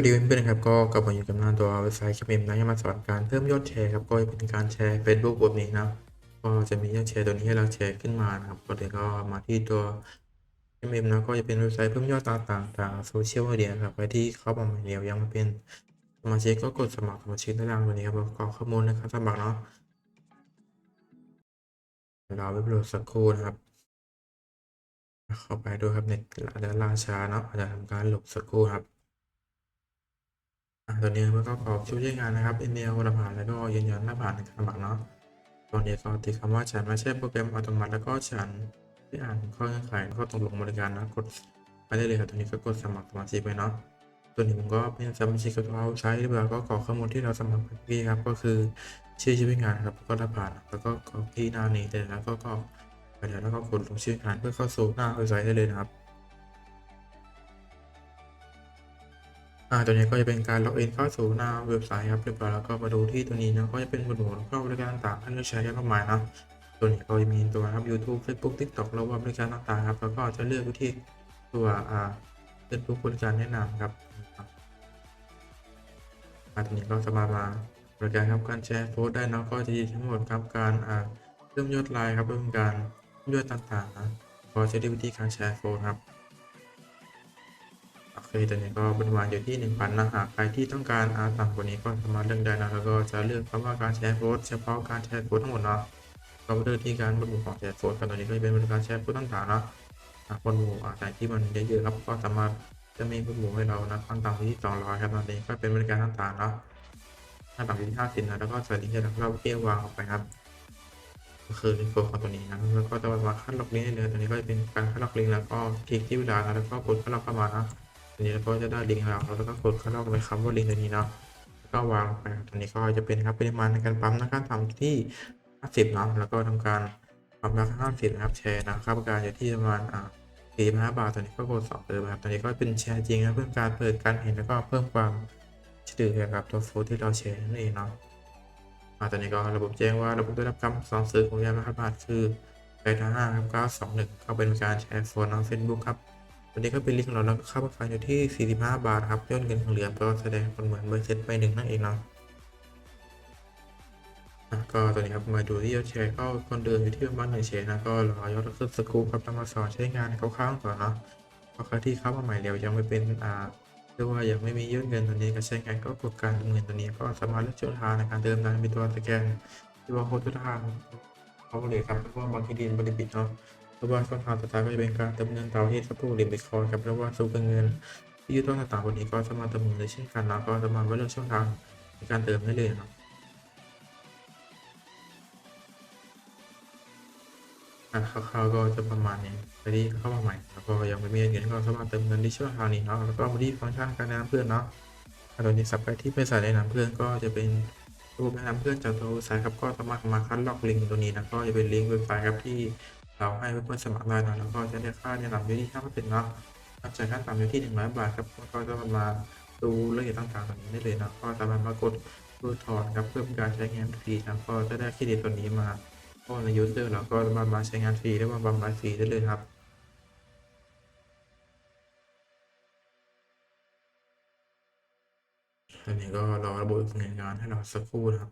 วัสดีเพื่อนๆครับก็กลับมาอยู่กับหน้าตัวเว็บไซต์คลิปนะที่มาสอนการเพิ่มยอดแชร์ครับก็เป็นการแชร์ Facebook แบบนี้นะก็จะมียอดแชร์ตัวนี้ให้เราแชร์ขึ้นมานะครับก็เดี๋ยวก็มาที่ตัวคลิปนะก็จะเป็นเว็บไซต์เพิ่มยอดต่างๆทางโซเชียลมีเดียครับใครที่เข้ามาใหม่เดียวยังม่เป็นสมาชิกก็กดสมัครสมาชิกได้ทางตัวนี้ครับแล้วก็ข้อมูลนะครับสมัครเนาะเราไปโหลดสักครู่นะครับเข้าไปด้วยครับเน็ตอาจจะล่าช้าเนาะอาจจะทำการหลบสักครู่ครับ อะตัวนี้มันก็กรอกชื่อใช้งานนะครับอีเมลรหัสแล้วก็ยืนยันหน้าผ่านนการสมัครเนาะตัวนี้ก็ติดคำว่าฉันไม่ใช่โปรแกรมอัตโนมัติแล้วก็ฉันที่อ่านข้อเงื่อนไขแล้วก็ตกลงบริการนะกดไปได้เลยครับตัวนี้ก็กดสมัครสมาชิกไปเนาะตัวนี้ผมก็เป็นสมาชิกเราใช้เรียบร้อยก็กรอกข้อมูลที่เราสมัครเมื่อกี้ครับก็คือชื่อชื่องานครับแล้วก็รหัสแล้วก็กรอกที่หน้านี้เลยแล้วก็กรอกไปแล้วแล้วก็กดลงชื่องานเพื่อเข้าสู่หน้าเว็บไซต์ได้เลยนะครับ อ่าตัวนี้ก็จะเป็นการล็อกอินเข้าสู่หน้าเว็บไซต์ครับเรียบร้อยแล้วก็มาดูที่ตัวนี้นะก็จะเป็นหมวดหมู่เข้าบริการต่างๆให้เลือกใช้กันมากมายนะตัวนี้ก็จะมีตัวครับ YouTube Facebook TikTok แล้วว่าบริการต่างๆครับแล้วก็จะเลือกวิธีตัวอ่า Facebook บริการแนะนำครับอ่าตัวนี้ก็สามารถมาบริการครับการแชร์โพสต์ได้นะก็จะมีทั้งหมดครับการอ่าเพิ่มยอดไลค์ครับเพิ่มการยอดต่างๆนะก็จะได้วิธีการแชร์โพสต์ครับ โอเคตัวนี้ก็ประมาณอยู่ที่1,000นะหากใครที่ต้องการอาต่ำกว่านี้ก็สามารถเลือกได้นะแล้วก็จะเลือกคำว่าการแชร์โพสเฉพาะการแชร์โพสทั้งหมดเนาะก็เลือกที่การบรรจุของแชร์โพสต์กันตัวนี้ก็จะเป็นบริการแชร์โพสต์ต่างๆเนาะบรรจุอ่าไหนที่มันเยอะๆครับก็สามารถจะมีบรรจุให้เรานะขั้นต่ำที่200ครับตอนนี้ก็เป็นบริการต่างๆเนาะขั้นต่ำที่50นะแล้วก็สวัสดีที่เราเกี่ยววางออกไปครับก็คือลิงก์ของตัวนี้นะแล้วก็จะมาคัดล็อกลิงก์ได้เลยตัวนี้ก็จะเป็นการคัดล็อกลิงก์แล้วก็คลิกที่เวลานะแล้วก็กดคัดล็อกเข้ามานะ ตัวนี้เราก็จะได้ลิงก์แล้วแล้วก็กดเข้าลอกไปคำว่าลิงก์ตัวนี้เนาะแล้วก็วางไปตัวนี้ก็จะเป็นครับปริมาณในการปั๊มนะครับทำที่ 50เนาะแล้วก็ทำการปั๊มราคา50นะครับแชร์นะครับประการอยู่ที่ประมาณอ่า45บาทตัวนี้ก็กดสองเติมครับตัวนี้ก็เป็นแชร์จริงนะเพิ่มการเปิดการเห็นแล้วก็เพิ่มความเชื่อถือกับตัวโฟลที่เราแชร์นั่นเองเนาะอ่าตอนนี้ก็ระบบแจ้งว่าระบบได้รับคำสั่งซื้อของยานรหัสผ่านคือ855ครับ921ก็เป็นการแชร์โฟล์น้องเฟซบุ๊กครับ วันนี้ก็เป็นลิงก์ของเราแล้วก็ค่าประกันอยู่ที่ 45 บาทครับยอดเงินของเหลือก็แสดงผลเหมือนเบอร์เซ็ตไปหนึ่งนั่นเองเนาะอะก็ตัวนี้ครับมาดูที่ยอดแชร์ก็คนเดิมอยู่ที่ประมาณหนึ่งแชร์นะก็รอยอดขึ้นสกรูครับนำมาสอนใช้งานคร่าวๆก่อนเนาะเพราะใครที่เข้ามาใหม่เร็วยังไม่เป็นอ่าเรียกว่ายังไม่มียอดเงินตัวนี้ก็ใช้งานก็กดการเงินตัวนี้ก็สามารถเลือกช่องทางในการเติมนะมีตัวสแกนที่ว่าโค้ดทุกทางเขาเลยครับเพราะว่าบางทีดินบริบิตเนาะ รือว่าช่องทางต่างๆก็จะเป็นการเติมเงินต่าทศครับพวกเหรียญบิตคอยน์ครับรือว่าซูเปอร์เงินที่ยึดต้นต่างๆวันนี้ก็สามารถเติมเงินได้เช่นกันนะก็สามารถเลือกช่องทางในการเติมได้เลยนะอะคร่าวๆก็จะประมาณนี้ใครที่เข้ามาใหม่แล้วก็ยังไม่มีเงินก็สามารถเติมเงินที่ช่องทางนี้เนาะแล้วก็มาที่ฟังก์ชันการแนะนำเพื่อนเนาะตัวนี้สับไปที่ไปใส่แนะนำเพื่อนก็จะเป็นรูปแนะนำเพื่อนจากตัวเว็บไซต์ครับก็สามารถมาคัดลอกลิงก์ตัวนี้นะก็จะเป็นลิงก์เว็บไซต์ครับที่ เราให้เพื่อนสมัครได้นะแล้วก็จะได้ค่าแนะนำอยู่ที่5%เนาะครับจ่ายขั้นต่ำอยู่ที่100บาทครับก็จะมาดูรายละเอียดต่างๆตรงนี้ได้เลยนะก็สามารถมากดรูดถอนครับเพื่อการใช้งานฟรีนะก็จะได้เครดิตตัวนี้มาก็ในยูเซอร์เราก็สามารถมาใช้งานฟรีได้มาบำบัดฟรีได้เลยครับตอนนี้ก็รอระบบดำเนินงานให้เราสักครู่นะครับ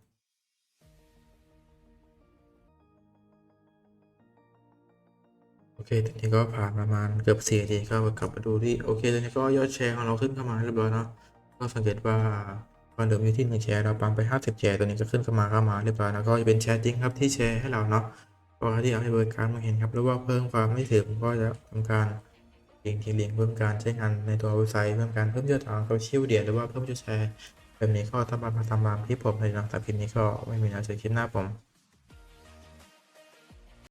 เคตอนนี้ก็ผ่านประมาณเกือบสี่นาทีก็กลับมาดูที่โอเคตอนนี้ก็ยอดแชร์ของเราขึ้นเข้ามาเรียบร้อยเนาะก็สังเกตว่าตอนเดิมอยู่ที่หนึ่งแชร์เราปั๊มไปห้าสิบแชร์ตัวนี้ก็ขึ้นเข้ามาเข้ามาเรียบร้อยแล้วก็จะเป็นแชร์จริงครับที่แชร์ให้เราเนาะก็ที่เอาให้บริการมาเห็นครับหรือว่าเพิ่มความไม่ถึงก็จะทำการลิงก์ที่ลิงก์เพิ่มการใช้งานในตัวเว็บไซต์เพิ่มการเพิ่มยอดทางโซเชียลเดียหรือว่าเพิ่มยอดแชร์แบบนี้ก็สามามาทำตามที่ผมเลยนะแต่คลิปนี้ก็ไม่มีอะไรจะคลิปหน้าผม